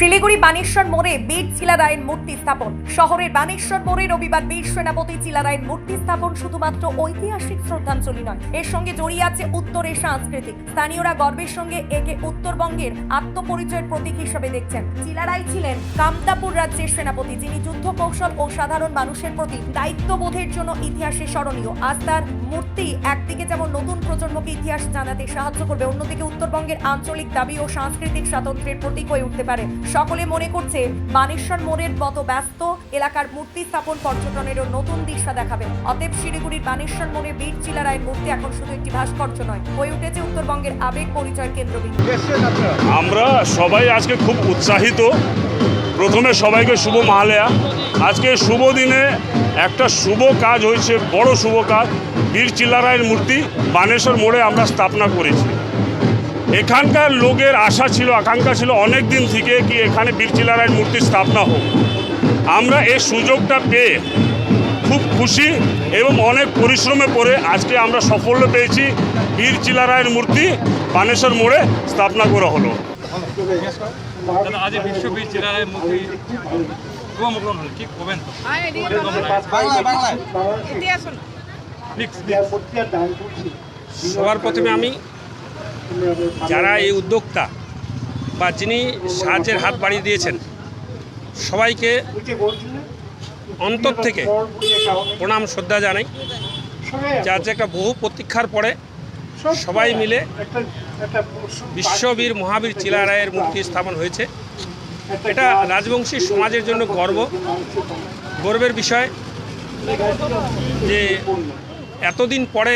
শিলিগুড়ি বানেশ্বর মোড়ে বীর চিলারায়ের মূর্তি স্থাপন। শহরের বানেশ্বর মোড়ে রবিবার বীর সেনাপতি চিলারায়ের মূর্তি স্থাপন শুধুমাত্র ঐতিহাসিক শ্রদ্ধাঞ্জলি নয়। এর সঙ্গে জড়িয়ে আছে উত্তরের সাংস্কৃতিক। স্থানীয়রা গর্বের সঙ্গে একে উত্তরবঙ্গের আত্মপরিচয়ের প্রতীক হিসেবে দেখছেন। চিলারাই ছিলেন কামতাপুর রাজ্যের সেনাপতি, যিনি যুদ্ধ কৌশল ও সাধারণ মানুষের প্রতি দায়িত্ববোধের জন্য ইতিহাসে স্মরণীয়। আজ তার মূর্তি একদিকে যেমন নতুন প্রজন্মকে ইতিহাস জানাতে সাহায্য করবে, অন্যদিকে উত্তরবঙ্গের আঞ্চলিক দাবি ও সাংস্কৃতিক স্বাতন্ত্র্যের প্রতীক হয়ে উঠতে পারে। সকলে মনে করছে বানেশ্বর মোড়ের মতো ব্যস্ত এলাকার মূর্তি স্থাপন পর্যটনেরও নতুন দিশা দেখাবে। অতএব শিলিগুড়ির বানেশ্বর মোড়ে বীর চিলারায়ের মূর্তি এখন শুধু একটি ভাস্কর্য নয়, হয়ে উঠেছে উত্তরবঙ্গের আবেগ পরিচয় কেন্দ্রবিন্দু। আমরা সবাই আজকে খুব উৎসাহিত। প্রথমে সবাইকে শুভ মহালয়া। আজকে শুভ দিনে একটা শুভ কাজ হয়েছে, বড় শুভ কাজ। বীর চিল্লারায়ের মূর্তি বানেশ্বর মোড়ে আমরা স্থাপনা করেছি। এখানকার লোকের আশা ছিল আকাঙ্ক্ষা ছিল অনেক দিন থেকে কি এখানে বীর রায়ের মূর্তি স্থাপনা হোক। আমরা এই সুযোগটা পেয়ে খুব খুশি এবং অনেক পরিশ্রমে পরে আজকে আমরা সাফল্য পেয়েছি বীর রায়ের মূর্তি বানেশ্বর মোড়ে স্থাপনা করা হলো। হ্যাঁ সবার প্রথমে আমি যারা এই উদ্যোক্তা বা যিনি সাহায্যের হাত বাড়িয়ে দিয়েছেন, সবাইকে অন্তর থেকে প্রণাম, শ্রদ্ধা জানাই। যার যে একটা বহু প্রতীক্ষার পরে সবাই মিলে বিশ্ববীর মহাবীর চিলারায়ের মূর্তি স্থাপন হয়েছে। এটা রাজবংশী সমাজের জন্য গর্ব, গর্বের বিষয় যে এতদিন পরে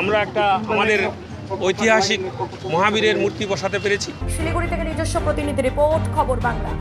আমরা একটা আমাদের ঐতিহাসিক মহাবীরের মূর্তি বসাতে পেরেছি। শিলিগুড়ি থেকে নিজস্ব প্রতিনিধি রিপোর্ট খবর বাংলা।